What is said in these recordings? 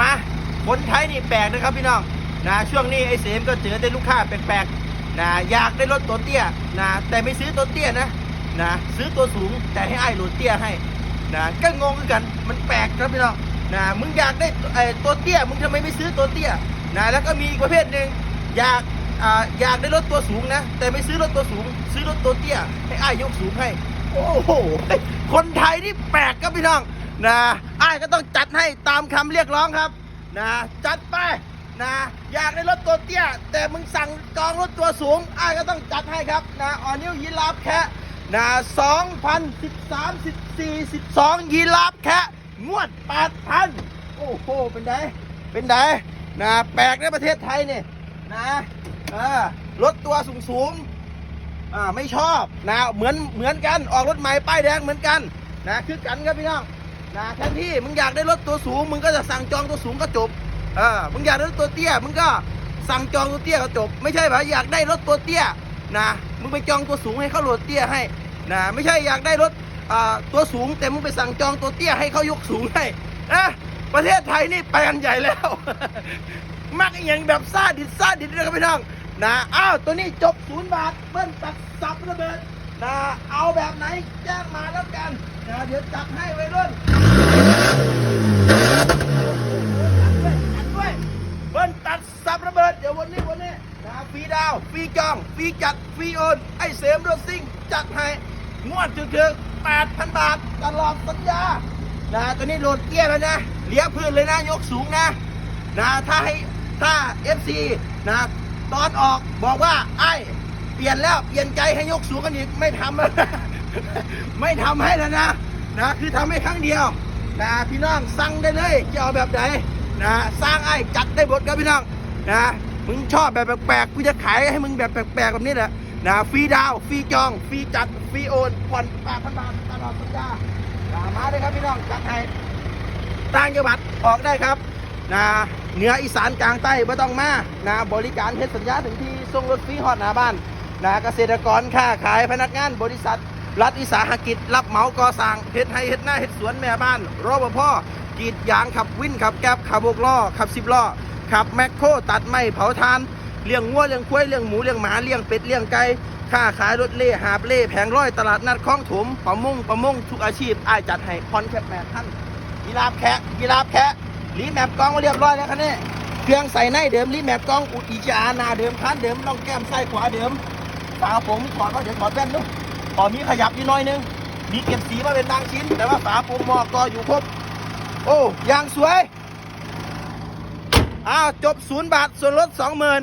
มาคนไทยนี่แปลกนะครับพี่น้องนะช่วงนี้ไอ้เสมก็เจอแต่ลูกค้าแปลกๆนะอยากได้รถตัวเตี้ยนะแต่ไม่ซื้อตัวเตี้ยนะนะซื้อตัวสูงแต่ให้ไอ้ายโหลดเตี้ยให้นะก็งงเหมือนกันมันแปลกครับพี่น้องนะมึงอยากได้ไอ้ตัวเตี้ยมึงทำไมไม่ซื้อตัวเตี้ยนะแล้วก็มีอีกประเภทหนึ่งอยากอ่าอยากได้รถตัวสูงนะ แต่ไม่ซื้อรถตัวสูง ซื้อรถตัวเตี้ยให้อ้ายยกสูงให้ โอ้โหคนไทยนี่แปลกครับพี่น้อง นะอ้ายก็ต้องจัดให้ตามคำเรียกร้องครับ นะจัดไปนะอยากได้รถตัวเตี้ย แต่มึงสั่งจองรถตัวสูงอ้ายก็ต้องจัดให้ครับนะออนิวยีราฟแคะนะ2013 14 12ยีราฟแคะงวด8,000โอ้โหเป็นไงเป็นไงนะแปลกในประเทศไทยนี่นะเออรถตัวสูงสูงอ่าไม่ชอบนะเหมือนเหมือนกันออกรถใหม่ป้ายแดงเหมือนกันนะคือกันครับพี่น้อง นะแทนที่มึงอยากได้รถตัวสูง มึงก็จะสั่งจองตัวสูงก็จบเออมึงอยากได้รถตัวเตี้ย มึงก็สั่งจองตัวเตี้ยก็จบ ไม่ใช่แบบอยากได้รถตัวเตี้ยนะมึงไปจองตัวสูงให้เขาโหลดเตี้ยให้นะไม่ใช่อยากได้รถอ่าตัวสูงแต่มึงไปสั่งจองตัวเตี้ยให้เขายกสูงให้นะประเทศไทยนี่ไปกันใหญ่แล้ว มักอย่างแบบซาดิสซาดิสนะครับพี่น้องนะอ้าวตัวนี้จบศูนย์บาทเบิ้ลตัดสับระเบิดนะเอาแบบไหนแจ้งมาแล้วกันนะเดี๋ยวจัดให้ไว้รุ่นจัดด้วยเบิ้ลตัดสับระเบิดเดี๋ยววันนี้วันนี้นะฟรีดาวฟ รีจองฟรีจัดฟรีโอน ไอ้เสมรถซิ่ง จัดให้งวดถึงถึง8,000 บาทตลอดสัญญานะตัวนี้โหลดเกียร์แล้วนะเลี้ยพื้นเลยนะยกสูงนะนะถ้าให้ถ้า FC นะตอนออกบอกว่าไอ้เปลี่ยนแล้วเปลี่ยนใจให้ยกสูงกันอีกไม่ทำแล้วนะไม่ทำให้แล้วนะนะคือทำให้ครั้งเดียวนะพี่น้องสั่งได้เลยจะเอาแบบไหนนะสร้างไอ้จัดได้หมดครับพี่น้องนะ มึงชอบแบบแปลกๆ กูจะขายให้มึงแบบแปลกๆแบบนี้แหละนะฟรีดาวฟรีจอง ฟรีจัด ฟรีโอนผ่อนแปดพันบาทตลอดสัญญานะมาเลยครับพี่น้องจัดให้ต่างจังหวัดออกได้ครับนะเหนืออีสานกลางใต้ไม่ต้องมานะบริการเฮ็ดสัญญาถึงที่ส่งรถฟรีฮอดหน้าบ้านนะเกษตรกรค้าขายพนักงานบริษัท รัฐวิสาหกิจ รับเหมาก่อสร้างเฮ็ดให้เฮ็ดหน้าเฮ็ดสวนแม่บ้านรปภกรีดยางขับวินขับแก๊บขับบกล้อขับสิบล้อ ขับแมคโครตัดไม้เผาทานเลี้ยงงัวเลี้ยงควายเลี้ยงหมูเลี้ยงหมาเลี้ยงเป็ดเลี้ยงไก่ค้าขายรถเล่หาบเล่แผงร้อยตลาดนัดคลองถมประมงประมงทุกอาชีพอ้ายจัดให้คอนแคปแมนท่านยีราฟแคะยีราฟแคะรีแมปกล้องมาเรียบร้อยแล้วคันนี้เครื่องใส่ในเดิมรีแมปกล้องอุดอีจานาเดิมคันเดิมน้องแก้มซ้ขวาเดิมฝาโปร่งมีถอดว่าเดี๋ยวถอดแว่นดูพอมีขยับนิดหน่อยนึงมีเก็บสีมาเป็นบางชิ้น แต่ว่าฝาโปร่งหมอกก็อยู่ครบ โอ้ยางสวย อ้าวจบศูนย์บาท ส่วนลดสองหมื่น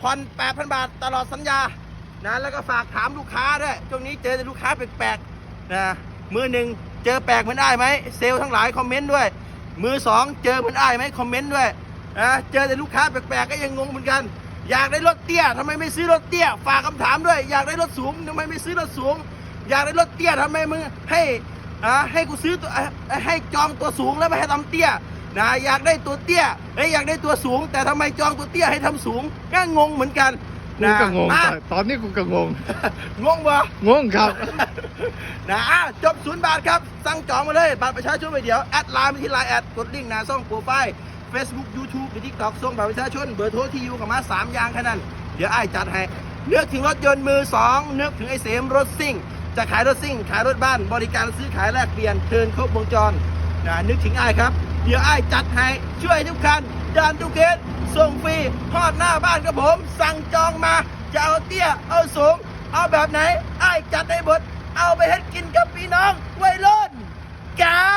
ผ่อนแปดพันบาทตลอดสัญญานะแล้วก็ฝากถามลูกค้าด้วยช่วงนี้เจอแต่ลูกค้าแปลกๆนะมือหนึ่งเจอแปลกเหมือนได้ไหมเซลล์ทั้งหลายคอมเมนต์ด้วย มือสองเจอเหมือนได้ไหมคอมเมนต์ด้วยนะเจอแต่ลูกค้าแปลกๆก็ยังงงเหมือนกัน อยากได้รถเตี้ยทำไมไม่ซื้อรถเตี้ย ฝากคำถามด้วย อยากได้รถสูงทำไมไม่ซื้อรถสูง อยากได้รถเตี้ยทำไมมึงให้อ่าให้กูซื้อตัวให้จองตัวสูงแล้วไม่ให้ทำเตี้ย นะอยากได้ตัวเตี้ยเอ้ยอยากได้ตัวสูง แต่ทำไมจองตัวเตี้ยให้ทำสูงก็งงเหมือนกันกูนะก็งงอะตอนนี้กูก็งง งงบ่งงครับนะอะจบศูนย์บาทครับ สั่งจองมาเลยบัตรประชาชนไปเดี๋ยว แอดไลน์ไปที่ไลน์แอดกดลิงก์หน้าช่องโปรไฟล์ Facebook YouTube หรือ TikTok ส่งบัตรประชาชน เบอร์โทรที่อยู่กับมา3อย่างแค่นั้น เดี๋ยวไอ้ายจัดให้เลือกถึงรถยนต์มือ2นึกถึงไอ้เสมรถซิ่ง จะขายรถซิ่ง ขายรถบ้าน บริการซื้อขายแลกเปลี่ยนเทิร์นครบวงจรนะนึกถึงไอ้ายครับ เดี๋ยวไอ้จัดให้ช่วยทุกคันดันทุกเคสส่งฟรีทอดหน้าบ้านกับผม สั่งจองมา จะเอาเตี้ย เอาสูง เอาแบบไหนไอ้จัดในบทเอาไปให้กินกับพี่น้องไวัยรุ่นเก้า